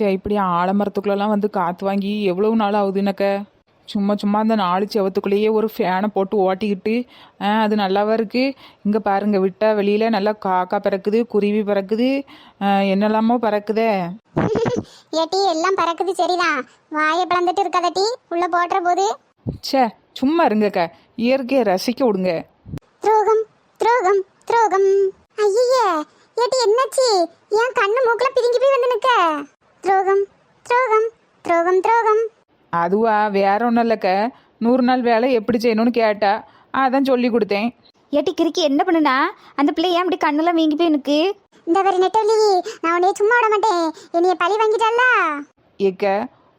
சே இப்படி ஆலமரத்துக்குள்ளெல்லாம் வந்து காற்று வாங்கி எவ்வளவு நாள் ஆகுது எனக்கு சும்மா சும்மா அந்த நாலு செவத்துக்குள்ளேயே ஒரு ஃபேனை போட்டு ஓட்டிக்கிட்டு அது நல்லாவா இருக்கு? இங்கே பாருங்க விட்டா வெளியில நல்லா காக்கா பறக்குது குருவி பறக்குது என்னெல்லாமோ பறக்குதே. ஏட்டி எல்லாம் பறக்குது சரிதான். வாயை பிளந்துட்டு இருக்காதட்டி உள்ள போட்டுற போது. ச்சே சும்மா இருங்கக்கா இயற்கையை ரசிக்க விடுங்க. துரோகம் துரோகம் துரோகம். ஐயே ஏட்டி என்னாச்சு? ஏன் கண்ணு மூக்குல பிதுங்கி போய் வந்து நிக்க துரோகம் துரோகம் துரோகம் துரோகம். அதுவா வேற ஒன்றும் இல்லைக்க. நூறு நாள் வேலை எப்படி செய்யணும்னு கேட்டா அதான் சொல்லி கொடுத்தேன். ஏட்டி கிறுக்கி என்ன பண்ணுனா? அந்த பிள்ளை ஏன் இப்படி கண்ணெல்லாம் வீங்கி போய் எனக்கு இந்த வரி நெட்டவலி நான் உன்னைய சும்மா விட மாட்டேன். என்னைய பழி வாங்கிட்டல்ல ஏக்க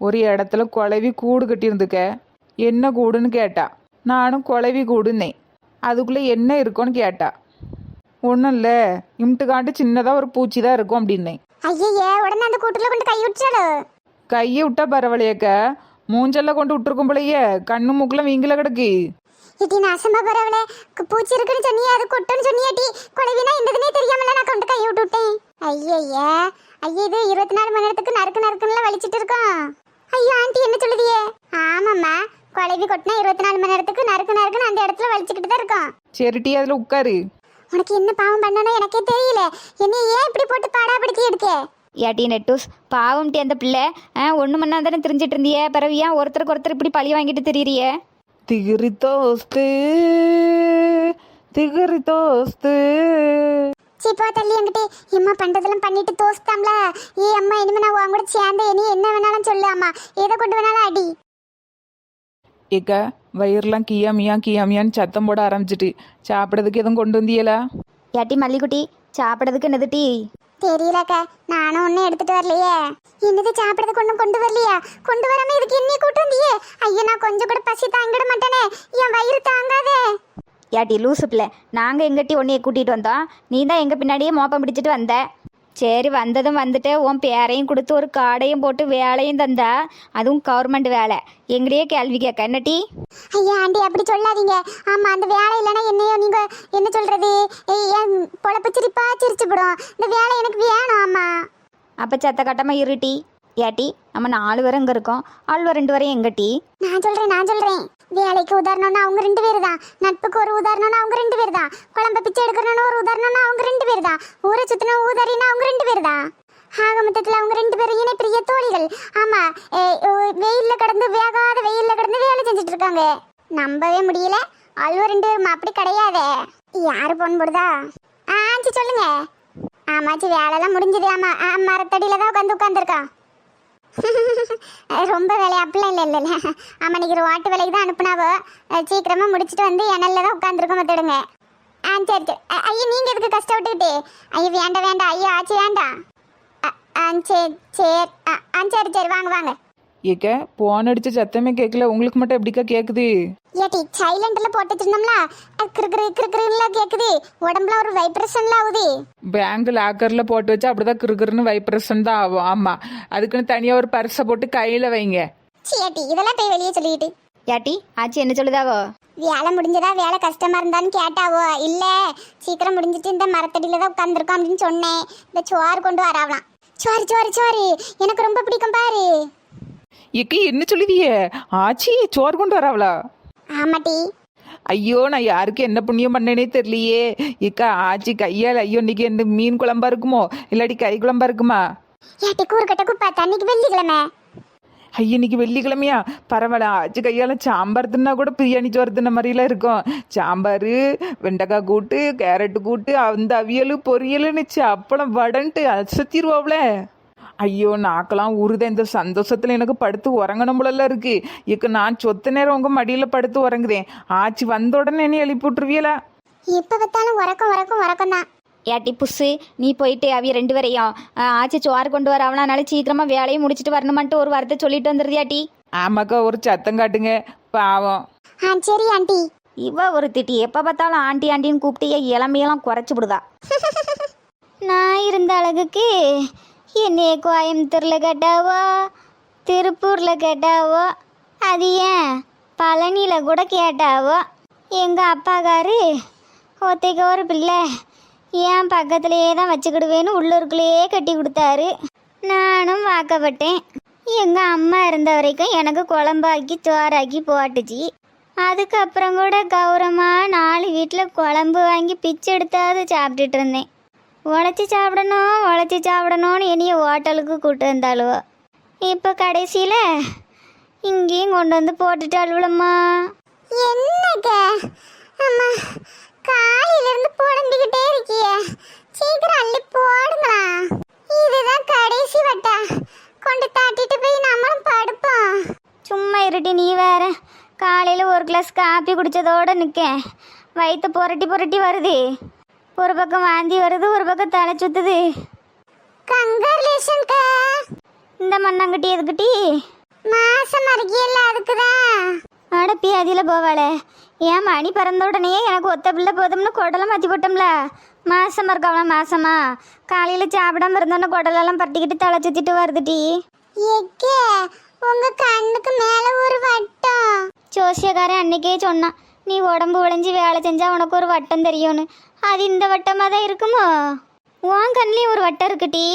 ஒரு இடத்துல குழவி கூடு கட்டியிருந்துக்க. என்ன கூடுன்னு கேட்டா நானும் குழவி கூடுன்னேன். அதுக்குள்ளே என்ன இருக்கும்னு கேட்டா ஒன்றும் இல்லை இம்ட்டுக்காண்டு சின்னதாக ஒரு பூச்சி தான் இருக்கும் அப்படின்னேன். ஐயே உடனே அந்த கூட்டுல கொண்டு கை விட்டுச்சாலோ கையை விட்டா பரவாயில்லையக்க. மூஞ்செல்லாம் கொண்டு விட்டுருக்கும் போலயே கண்ணு மூக்கெல்லாம் வீங்கில கிடக்கு. இடி நாசமா பரவல பூச்சி இருக்குன்னு சொன்னியே அது கொட்டுன்னு சொன்னியாட்டி குழவினா இந்ததுனே தெரியாமல நான் கொண்டு கை விட்டு விட்டேன். ஐயய்ய ஐயா இது இருபத்தி நாலு மணி நேரத்துக்கு நறுக்கு நறுக்குன்னு வலிச்சிட்டு இருக்கோம். ஐயோ ஆண்டி என்ன சொல்லுதியே? ஆமாம்மா குழவி கொட்டினா இருபத்தி நாலு மணி நேரத்துக்கு நறுக்கு நறுக்குன்னு அந்த இடத்துல வலிச்சுக்கிட்டு தான் இருக்கோம். சரிட்டி அதில் உட்காரு. உனக்கு என்ன பாவம் பண்ணனோ எனக்கே தெரியல. என்ன ஏன் இப்படி போட்டு பாடாப்படுத்தி எடுக்க? ஏட்டி நெட்டூஸ் பாவம்ட்டி அந்த பிள்ளை. ஆ ஒன்று மணி நேரம் தானே தெரிஞ்சிட்டு இருந்தியே. பிறகு ஏன் ஒருத்தருக்கு ஒருத்தர் இப்படி பழி வாங்கிட்டு திரியிறியே? திகிரி தோஸ்து திகிரி தோஸ்து. சீப்பா தள்ளி என்கிட்ட எம்மா பண்றதெல்லாம் பண்ணிட்டு தோஸ்தாம்ல. ஏ அம்மா இனிமே நான் உன் கூட சேர்ந்து இனி என்ன வேணாலும் சொல்லு அம்மா. எதை கொண்டு வேணாலும் அடி. ஏக்க வயிறுலாம் கியாமியா கியாமியான்னு சத்தம் போட ஆரம்பிச்சிட்டு. சாப்பிட்றதுக்கு எதுவும் கொண்டு வந்தியலா? ஏட்டி மல்லிக்குட்டி சாப்பிட்றதுக்கு என்னது டீ? தெரியலக்கா நானும் ஒன்னும் எடுத்துட்டு வரலையே. என்னது சாப்பிடறதுக்கு ஒன்றும் கொண்டு வரலையா? கொண்டு வராம இதுக்கு என்னைய கூட்டு வந்தியே? ஐயோ நான் கொஞ்சம் கூட பசி தாங்கிட மாட்டேனே. என் வயிறு தாங்காதே. ஏட்டி லூசு பிள்ளை. நாங்கள் எங்கிட்டி உன்னைய கூட்டிகிட்டு வந்தோம். நீ தான் எங்கள் பின்னாடியே மோப்பம் பிடிச்சிட்டு வந்த. சரி வந்ததும் வந்துட்டு உன் பேரையும் கொடுத்து ஒரு கார்டையும் போட்டு வேலையும் தந்தா அதுவும் கவர்மெண்ட் வேலை. எங்களையே கேள்வி கேட்க. என்ன டீ? ஐயா ஆண்டி அப்படி சொல்லாதீங்க. ஆமா அந்த வேலை இல்லைன்னா என்னையோ நீங்க என்ன சொல்றது? ஏய், என் பொழப்பு சிரிப்பா சிரிச்சு போடும். இந்த வேலை எனக்கு வேணும் ஆமா. அப்போ செத்த கட்டமாக இருட்டி ஏட்டி நம்ம நாலு பேரும் இங்கே இருக்கோம். ஆழ்வ ரெண்டு வரையும் எங்க டீ? நான் சொல்றேன் நான் சொல்றேன். வேலைக்கு உதாரணம்னா அவங்க ரெண்டு பேர் தான். நட்புக்கு ஒரு உதாரணம்னா அவங்க ரெண்டு பேர் தான். குழம்ப பிச்சை எடுக்கணும்னு ஒரு உதாரணம்னா அவங்க ரெண்டு பேர் தான். ஊரை சுத்தின ஊதாரின்னா அவங்க ரெண்டு பேர் தான். ஆக மொத்தத்தில் அவங்க ரெண்டு பேரும் இணை பிரிய தோழிகள். ஆமா வெயிலில் கடந்து வேகாத வெயிலில் கடந்து வேலை செஞ்சுட்டு இருக்காங்க. நம்பவே முடியல. அல்வ ரெண்டு பேரும் அப்படி கிடையாதே. யாரு போன் போடுதா? ஆச்சு ஆச்சி சொல்லுங்க. ஆமாச்சி வேலைலாம் முடிஞ்சது. ஆமா ஆ, மரத்தடியில தான் உட்காந்து உட்காந்துருக்கான் ரொம்ப வேலை அப்படிலாம் இல்லை இல்லை ஆமாம் இன்னைக்கு ஒரு வாட்டு வேலைக்கு தான் அனுப்புனாவோ? சீக்கிரமாக முடிச்சுட்டு வந்து எனல்ல தான் உட்காந்துருக்கோம் பார்த்துடுங்க. ஆ சரி சரி. ஐயா நீங்கள் எதுக்கு கஷ்டப்பட்டுக்கிட்டு ஐயா வேண்டாம் வேண்டாம். ஐயா ஆச்சு வேண்டாம். ஆ சரி சரி. ஆ ஆ, சரி சரி. வாங்க வாங்க. ஏக்க போன் அடிச்ச சத்தமே கேட்கல உங்களுக்கு மட்டும் எப்படிக்கா கேட்குது ஏட்டி சைலண்ட்ல போட்டு வச்சிருந்தோம்ல அது கிறுக்கிறு கிறுக்கிறுல கேக்குது. உடம்புல ஒரு வைப்ரேஷன்ல ஆகுது. பேங்க் லாக்கரில் போட்டு வச்சா அப்படிதான் கிறுகிறுன்னு வைப்ரேஷன் தான் ஆகும். ஆமாம் அதுக்குன்னு தனியாக ஒரு பர்ஸை போட்டு கையில் வைங்க. சேட்டி இதெல்லாம் போய் வெளியே சொல்லிட்டு. ஏட்டி ஆச்சி என்ன சொல்லுதாவோ? வேலை முடிஞ்சதா வேலை கஷ்டமா இருந்தான்னு கேட்டாவோ? இல்ல சீக்கிரம் முடிஞ்சிட்டு இந்த மரத்தடியில தான் உட்காந்துருக்கோம் அப்படின்னு சொன்னேன். இந்த சோறு கொண்டு வராவலாம். சோறு சோறு சோறு. எனக்கு ரொம்ப பிடிக்கும் ஏக்க என்ன சொல்லுதியே ஆச்சி சோறு கொண்டு வராவளா? ஆமாட்டி. ஐயோ நான் யாருக்கு என்ன புண்ணியம் பண்ணேனே தெரியலையே. இக்கா ஆச்சி கையால் ஐயோ இன்னைக்கு என்ன மீன் குழம்பா இருக்குமோ? இல்லாட்டி கறி குழம்பா இருக்குமா? ஏட்டி கூறுகட்ட குப்பை தண்ணிக்கு வெள்ளிக்கிழமை. ஐயா இன்னைக்கு வெள்ளிக்கிழமையா? பரவாயில்ல ஆச்சு கையால் சாம்பார் தின்னா கூட பிரியாணி சோறு தின்ன மாதிரிலாம் இருக்கும். சாம்பார் வெண்டைக்காய் கூட்டு கேரட்டு கூட்டு அந்த அவியல் பொரியல்னு அப்பளம் வடன்ட்டு அசத்திடுவாப்ல ஐயோ நாக்கெல்லாம் உருத இந்த சந்தோஷத்தில் எனக்கு படுத்து உறங்கணும் போலலாம் இருக்கு. இக்கு நான் சொத்த நேரம் உங்கள் மடியில் படுத்து உறங்குதேன் ஆச்சி வந்த உடனே என்ன எழுப்பி விட்டுருவியலா எப்ப பார்த்தாலும் உறக்கம் உறக்கம் உறக்கம் தான். ஏட்டி புஸ்ஸு நீ போயிட்டு அவிய ரெண்டு வரையும் ஆ, ஆச்சி சோறு கொண்டு வர அவனால சீக்கிரமா வேலையும் முடிச்சிட்டு வரணுமான்ட்டு ஒரு வார்த்தை சொல்லிட்டு வந்துருதியாட்டி ஆமாக்கா ஒரு சத்தம் காட்டுங்க. பாவம். ஆ சரி ஆண்டி. இவ ஒரு திட்டி எப்போ பார்த்தாலும் ஆண்டி ஆண்டின்னு கூப்பிட்டு என் இளமையெல்லாம் குறைச்சி விடுதா. நான் இருந்த அழகுக்கு என்னைய கோயம்புத்தூரில் கேட்டாவோ? திருப்பூரில் கேட்டாவோ? அது ஏன்? பழனியில் கூட கேட்டாவோ? எங்கள் அப்பாக்காரு ஒத்தைக்கு ஒரு பிள்ளை. ஏன் பக்கத்துலேயே தான் வச்சுக்கிடுவேன்னு உள்ளூருக்குள்ளேயே கட்டி கொடுத்தாரு. நானும் வாக்கப்பட்டேன். எங்கள் அம்மா இருந்த வரைக்கும் எனக்கு குழம்பாக்கி சோறாக்கி போட்டுச்சு. அதுக்கப்புறம் கூட கௌரவமாக நாலு வீட்டில் குழம்பு வாங்கி பிச்சை எடுத்தாவது சாப்பிட்டுட்டு இருந்தேன். உழைச்சி சாப்பிடணும் உழைச்சி சாப்பிடணும்னு என்னைய ஹோட்டலுக்கு கூட்டு வந்தாளுவோ இப்போ கடைசியில் இங்கேயும் கொண்டு வந்து போட்டுட்டாளுவலம்மா என்னக்க அம்மா காலையில இருந்து புடம்பிக்கிட்டே இருக்கிய. சீக்கிரம் அள்ளி போடுங்களா? இதுதான் கடைசி வட்டா. கொண்டு தட்டிட்டு போய் நம்மளும் படுப்போம். சும்மா இருட்டி நீ வேற. காலையில் ஒரு கிளாஸ் காப்பி குடித்ததோடு நிற்கேன் வயிற்று புரட்டி புரட்டி வருது. ஒரு பக்கம் வாந்தி வருது ஒரு பக்கம் தலை சுத்துது. கங்கர்லேஷன்க்க இந்த மண்ணாங்கட்டி எதுக்கிட்டி? மாசம் இருக்கியல்ல அதுக்குதான் அட பியாதியில் போவாளே. ஏன் மணி பிறந்த உடனே எனக்கு ஒத்த பிள்ளை போதும்னு குடலை மாற்றி போட்டோம்ல? மாசமா இருக்கவளா மாசமா? காலையில் சாப்பிடாம இருந்தோன்னே குடலெல்லாம் பரட்டிக்கிட்டு தலை சுத்திட்டு வருதுட்டி எக்கே உங்க கண்ணுக்கு மேல ஒரு வட்டம். ஜோசியக்காரன் அன்னைக்கே சொன்னான் நீ உடம்பு விளைஞ்சி வேலை செஞ்சா உனக்கு ஒரு வட்டம் தெரியும்னு. அது இந்த வட்டமாக தான் இருக்குமோ? உன் கண்ணிலையும் ஒரு வட்டம் இருக்குட்டி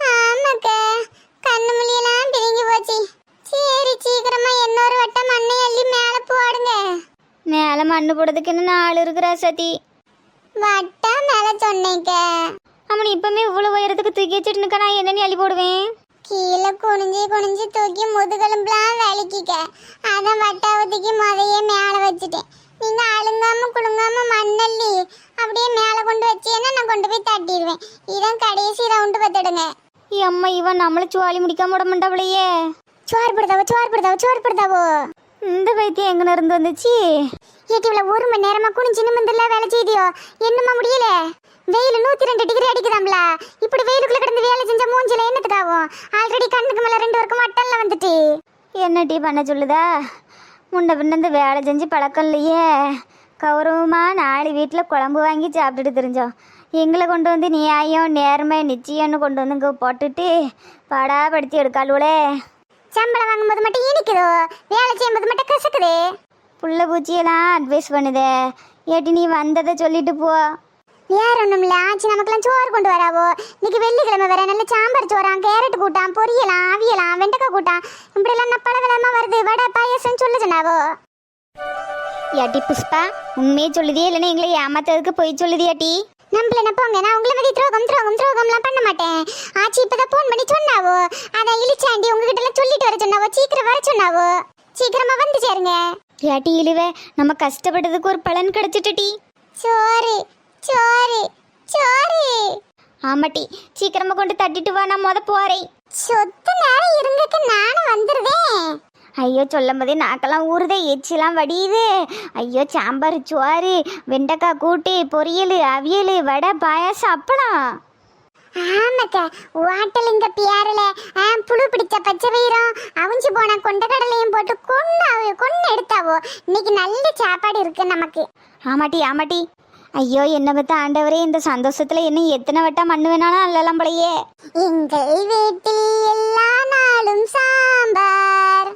ஆமாக்க கண்ணு மொழியெல்லாம் பிரிங்கி போச்சு. சரி சீக்கிரமா இன்னொரு வட்டம் மண்ணை அள்ளி மேல போடுங்க. மேலே மண்ணு போடுறதுக்கு இன்னும் நாலு இருக்கிற சதி? வட்டம் மேல சொன்னேங்க அவன் இப்பவுமே இவ்வளோ உயரத்துக்கு தூக்கி வச்சுட்டு நிற்க நான் என்ன அள்ளி போடுவேன்? கீழே குனிஞ்சு குனிஞ்சு தூக்கி முதுகெலும்புலாம் வலிக்கிக்க அதான் வட்டாவத்துக்கு முதையே மேல வச்சுட்டேன். நீங்க அழுங்காம குலுங்காம மண்ணள்ளி அப்படியே மேல கொண்டு வச்சீங்கன்னா நான் கொண்டு போய் தட்டிடுவேன். இதான் கடைசி ரவுண்டு பார்த்துடுங்க. அம்மா இவன் நம்மளை சுவாலி முடிக்காம விட மாட்டாவளையே சோறு போடுதாவோ சோறு போடுதாவோ சோறு போடுதாவோ. இந்த பைத்தியம் எங்கே இருந்து வந்துச்சு? ஏட்டிவில ஒரு மணி நேரமா குனிஞ்சு நிமிந்துல வேலை செய்தியோ? என்னமா முடியல? வெயில் நூத்தி ரெண்டு டிகிரி அடிக்குதாம்ல. இப்படி வெயிலுக்குள்ள கிடந்து வேலை செஞ்ச மூஞ்சில என்னத்துக்காகும் ஆல்ரெடி கண்ணுக்கு மேல ரெண்டு வருக்கும் மட்டன்ல வந்துட்டு. என்ன டீ பண்ண சொல்லுதா? முன்ன பின்ன இந்த வேலை செஞ்சு பழக்கம் இல்லையே. கௌரவமாக நாலு வீட்டில் குழம்பு வாங்கி சாப்பிட்டுட்டு தெரிஞ்சோம். எங்களை கொண்டு வந்து நியாயம் நேர்மை நிச்சயம்னு கொண்டு வந்து இங்கே போட்டுட்டு படாபடுத்தி எடுக்காளுவளே. சம்பளம் வாங்கும்போது மட்டும் இனிக்குதோ? வேலை செய்யும்போது மட்டும் கசக்குதே. புள்ள பூச்சியெல்லாம் அட்வைஸ் பண்ணுதே. ஏட்டி நீ வந்ததை சொல்லிட்டு போ. வேற ஒண்ணும் இல்ல ஆச்சு நமக்கெல்லாம் சோறு கொண்டு வராவோ? இன்னைக்கு வெள்ளிக்கிழமை வேற. நல்ல சாம்பார் சோறாம் கேரட் கூட்டான் பொரியலாம் அவியலாம் வெண்டைக்காய் கூட்டான் இப்படி எல்லாம் நப்பள விளமா வருது? வடை பாயசம் சொல்ல சொன்னாவோ? ஏட்டி புஷ்பா உண்மையே சொல்லுதியே இல்லைன்னா எங்களை ஏமாத்ததுக்கு போய் சொல்லுதியாட்டி நம்பல போங்க? நான் உங்களை பத்தி துரோகம் துரோகம் துரோகம்லாம் பண்ண மாட்டேன். ஆச்சி இப்பதான் போன் பண்ணி சொன்னாவோ? அதான் இழிச்சாண்டி உங்ககிட்ட எல்லாம் சொல்லிட்டு வர சொன்னாவோ? சீக்கிரம் வர சொன்னாவோ? சீக்கிரமா வந்து சேருங்க. ஏட்டி இழுவே நம்ம கஷ்டப்பட்டதுக்கு ஒரு பலன் கிடைச்சிட்டுட்டி சோறு. சோறு சோறு. ஆமாட்டி சீக்கிரமா கொண்டு தட்டிட்டு வா நான் முத போறேன். சொத்து நேரம் இருங்கக்கு நானும் வந்துருவேன். ஐயோ சொல்லும் போதே நாக்கெல்லாம் ஊறுதே எச்சிலாம் வடியுது. ஐயோ சாம்பார் சோறு வெண்டைக்காய் கூட்டு பொரியல் அவியல் வடை பாயாசம் அப்பளம். ஆமாக்க வாட்டல் இந்த பியாரில் புழு பிடிச்ச பச்சை பயிரும் அவிஞ்சு போன கொண்டக்கடலையும் போட்டு கொண்டு கொண்டு எடுத்தாவோ இன்னைக்கு நல்ல சாப்பாடு இருக்கு நமக்கு. ஆமாட்டி ஆமாட்டி. ஐயோ என்ன பத்த ஆண்டவரே இந்த சந்தோஷத்துல என்ன எத்தனை வட்டம் மண்ணு வேணாலும் அல்லலாம் போலையே. எங்கள் வீட்டில் எல்லா நாளும் சாம்பார்.